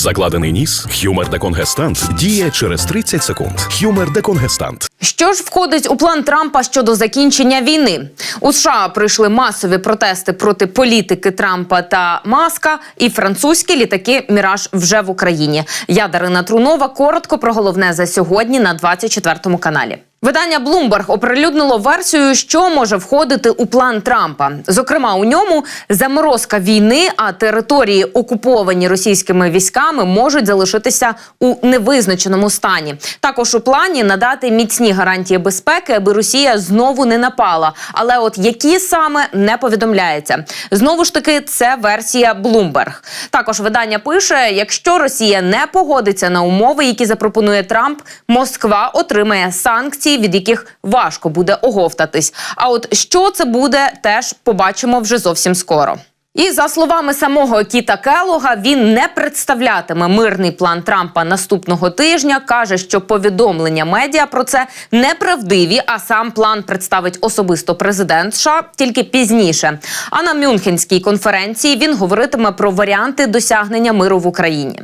Закладений ніс, хюмер деконгестант діє через 30 секунд. Хюмер деконгестант. Що ж входить у план Трампа щодо закінчення війни? У США прийшли масові протести проти політики Трампа та Маска, і французькі літаки Міраж вже в Україні. Я Дарина Трунова коротко про головне за сьогодні на 24 каналі. Видання Bloomberg оприлюднило версію, що може входити у план Трампа. Зокрема, у ньому заморозка війни, а території, окуповані російськими військами, можуть залишитися у невизначеному стані. Також у плані надати міцні гарантії безпеки, аби Росія знову не напала. Але от які саме не повідомляється. Знову ж таки, це версія Bloomberg. Також видання пише: якщо Росія не погодиться на умови, які запропонує Трамп, Москва отримає санкції, від яких важко буде оговтатись. А от що це буде, теж побачимо вже зовсім скоро. І за словами самого Кіта Келога, він не представлятиме мирний план Трампа наступного тижня. каже, що повідомлення медіа про це неправдиві, а сам план представить особисто президент США тільки пізніше. А на Мюнхенській конференції він говоритиме про варіанти досягнення миру в Україні.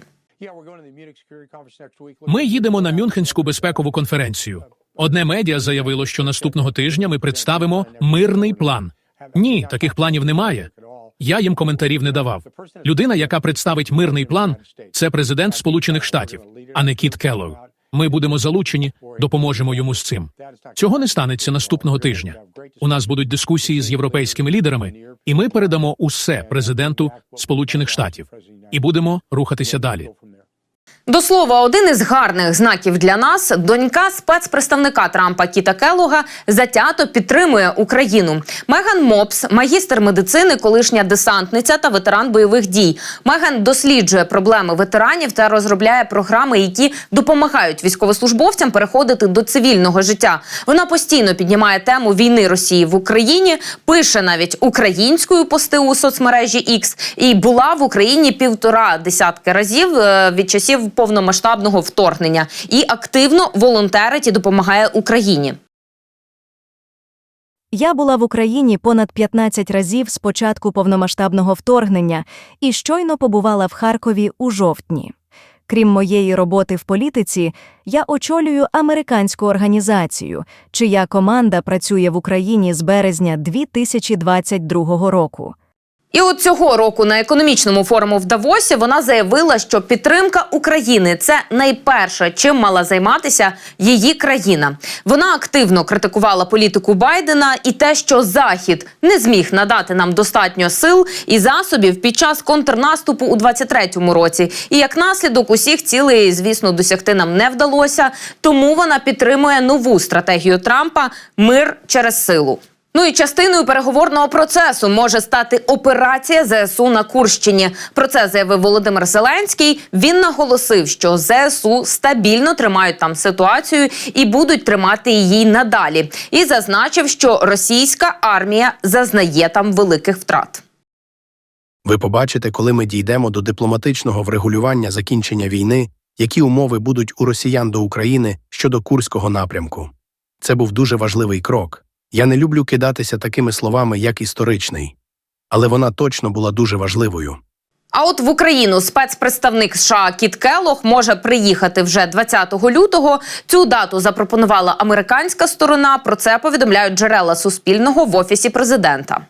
Ми їдемо на Мюнхенську безпекову конференцію. Одне медіа заявило, що наступного тижня ми представимо мирний план. Ні, таких планів немає. Я їм коментарів не давав. Людина, яка представить мирний план, це президент Сполучених Штатів, а не Кіт Келлог. Ми будемо залучені, допоможемо йому з цим. Цього не станеться наступного тижня. У нас будуть дискусії з європейськими лідерами, і ми передамо усе президенту Сполучених Штатів і будемо рухатися далі. До слова, один із гарних знаків для нас донька спецпредставника Трампа Кіта Келлога затято підтримує Україну. Меган Мопс, магістр медицини, колишня десантниця та ветеран бойових дій. Меган досліджує проблеми ветеранів та розробляє програми, які допомагають військовослужбовцям переходити до цивільного життя. Вона постійно піднімає тему війни Росії в Україні, пише навіть українською пости у соцмережі X і була в Україні півтора десятки разів е, від часів повномасштабного вторгнення і активно волонтерить і допомагає Україні. Я була в Україні понад 15 разів з початку повномасштабного вторгнення і щойно побувала в Харкові у жовтні. Крім моєї роботи в політиці, я очолюю американську організацію, чия команда працює в Україні з березня 2022 року. І от цього року на економічному форуму в Давосі вона заявила, що підтримка України це найперше, чим мала займатися її країна. Вона активно критикувала політику Байдена і те, що Захід не зміг надати нам достатньо сил і засобів під час контрнаступу у 23-му році. І як наслідок усіх цілей, звісно, досягти нам не вдалося. Тому вона підтримує нову стратегію Трампа мир через силу. Ну і частиною переговорного процесу може стати операція ЗСУ на Курщині. Про це заявив Володимир Зеленський. Він наголосив, що ЗСУ стабільно тримають там ситуацію і будуть тримати її надалі. І зазначив, що російська армія зазнає там великих втрат. Ви побачите, коли ми дійдемо до дипломатичного врегулювання закінчення війни, які умови будуть у росіян до України щодо Курського напрямку. Це був дуже важливий крок. Я не люблю кидатися такими словами, як історичний, але вона точно була дуже важливою. А от в Україну спецпредставник США Кіт Келлог може приїхати вже 20 лютого. Цю дату запропонувала американська сторона. Про це повідомляють джерела Суспільного в офісі президента.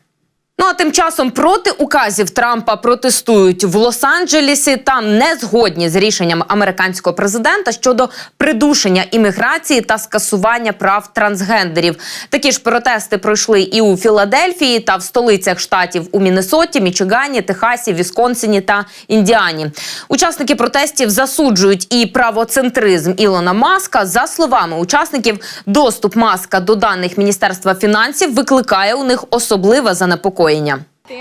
Ну а тим часом проти указів Трампа протестують в Лос-Анджелесі. Там не згодні з рішенням американського президента щодо придушення імміграції та скасування прав трансгендерів. Такі ж протести пройшли і у Філадельфії та в столицях штатів у Міннесоті, Мічигані, Техасі, Вісконсині та Індіані. Учасники протестів засуджують і правоцентризм Ілона Маска. За словами учасників, доступ маска до даних Міністерства фінансів викликає у них особливе занепокоєння.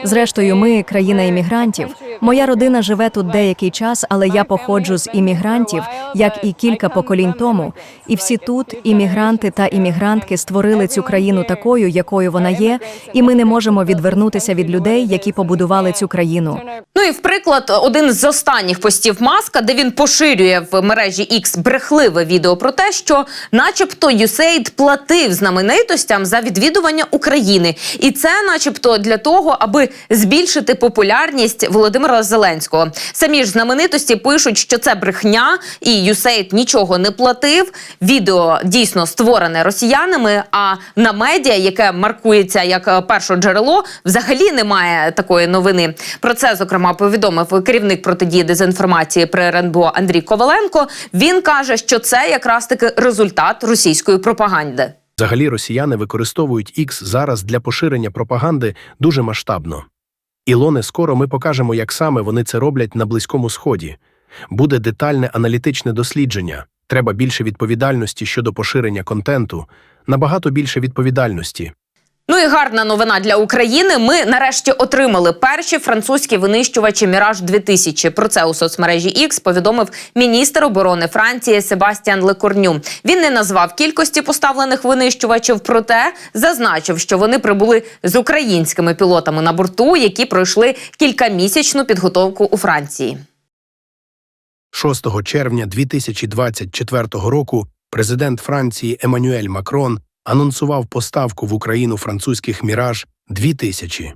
Зрештою, ми країна іммігрантів. Моя родина живе тут деякий час, але я походжу з іммігрантів, як і кілька поколінь тому. І всі тут іммігранти та іммігрантки створили цю країну такою, якою вона є, і ми не можемо відвернутися від людей, які побудували цю країну. Ну і в приклад, один з останніх постів маска, де він поширює в мережі X брехливе відео про те, що, начебто, USAID платив знаменитостям за відвідування України, і це, начебто, для того, аби збільшити популярність Володимира Зеленського. Самі ж знаменитості пишуть, що це брехня, і Юсейд нічого не платив. Відео дійсно створене росіянами. А на медіа, яке маркується як е, перше джерело, взагалі немає такої новини. Про це зокрема повідомив керівник протидії дезінформації при РНБО Андрій Коваленко. Він каже, що це якраз таки результат російської пропаганди. Взагалі росіяни використовують X зараз для поширення пропаганди дуже масштабно. Ілоне, скоро ми покажемо, як саме вони це роблять на Близькому Сході. Буде детальне аналітичне дослідження. Треба більше відповідальності щодо поширення контенту, набагато більше відповідальності. Ну і гарна новина для України. Ми нарешті отримали перші французькі винищувачі Міраж 2000 Про це у соцмережі X повідомив міністр оборони Франції Себастьян Лекорню. Він не назвав кількості поставлених винищувачів, проте зазначив, що вони прибули з українськими пілотами на борту, які пройшли кількамісячну підготовку у Франції. 6 червня 2024 року президент Франції Еммануель Макрон анонсував поставку в Україну французьких «Міраж» 2000.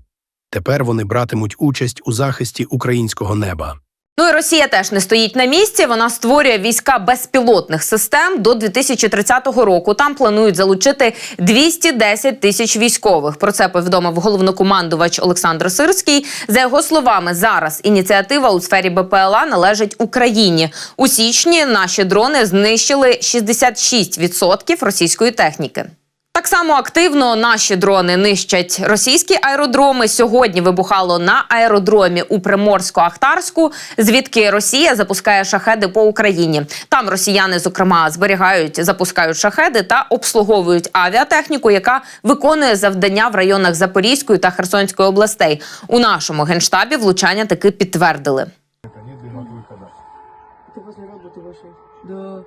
Тепер вони братимуть участь у захисті українського неба. Ну і Росія теж не стоїть на місці. Вона створює війська безпілотних систем до 2030 року. Там планують залучити 210 тисяч військових. Про це повідомив головнокомандувач Олександр Сирський. За його словами, зараз ініціатива у сфері БПЛА належить Україні. У січні наші дрони знищили 66% російської техніки. Так само активно наші дрони нищать російські аеродроми. Сьогодні вибухало на аеродромі у Приморську-Ахтарську, звідки Росія запускає шахеди по Україні. Там росіяни, зокрема, зберігають, запускають шахеди та обслуговують авіатехніку, яка виконує завдання в районах Запорізької та Херсонської областей. У нашому генштабі влучання таки підтвердили. Ты возле работы вышел? Да.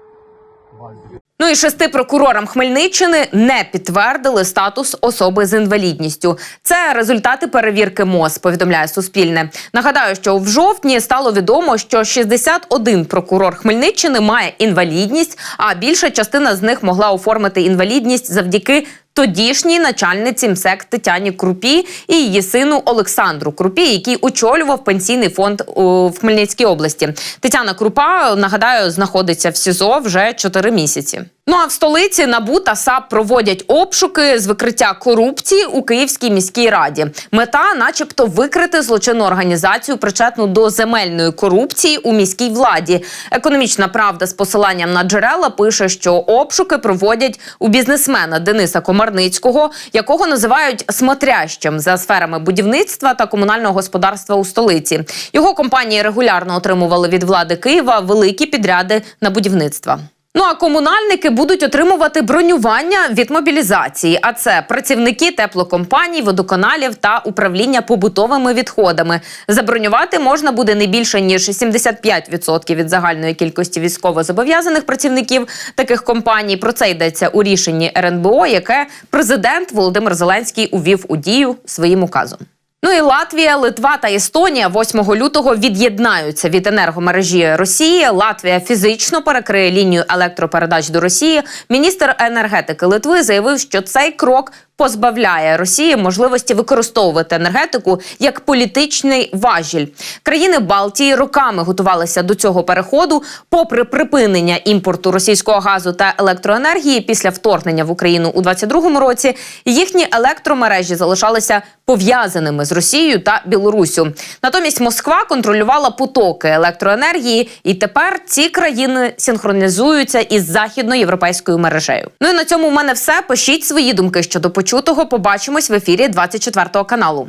Ну і шести прокурорам Хмельниччини не підтвердили статус особи з інвалідністю. Це результати перевірки МОЗ, повідомляє Суспільне. Нагадаю, що в жовтні стало відомо, що 61 прокурор Хмельниччини має інвалідність, а більша частина з них могла оформити інвалідність завдяки. Тодішній начальниці МСЕК Тетяні Крупі і її сину Олександру Крупі, який очолював пенсійний фонд в Хмельницькій області. Тетяна Крупа нагадаю знаходиться в СІЗО вже 4 місяці. Ну а в столиці НАБУ та САП проводять обшуки з викриття корупції у Київській міській раді. Мета, начебто, викрити злочинну організацію, причетну до земельної корупції у міській владі. Економічна правда з посиланням на джерела пише, що обшуки проводять у бізнесмена Дениса Комарницького, якого називають смотрящим за сферами будівництва та комунального господарства у столиці. Його компанії регулярно отримували від влади Києва великі підряди на будівництво. Ну а комунальники будуть отримувати бронювання від мобілізації. А це працівники теплокомпаній, водоканалів та управління побутовими відходами. Забронювати можна буде не більше ніж 75% від загальної кількості військовозобов'язаних працівників таких компаній. Про це йдеться у рішенні РНБО, яке президент Володимир Зеленський увів у дію своїм указом. Ну і Латвія, Литва та Естонія 8 лютого від'єднаються від енергомережі Росії. Латвія фізично перекриє лінію електропередач до Росії. Міністр енергетики Литви заявив, що цей крок позбавляє Росії можливості використовувати енергетику як політичний важіль. Країни Балтії роками готувалися до цього переходу, попри припинення імпорту російського газу та електроенергії після вторгнення в Україну у 2022 році. Їхні електромережі залишалися пов'язаними з Росією та Білоруссю. Натомість Москва контролювала потоки електроенергії, і тепер ці країни синхронізуються із західноєвропейською мережею. Ну і на цьому в мене все. Пишіть свої думки щодо почутого. Побачимось в ефірі 24 каналу.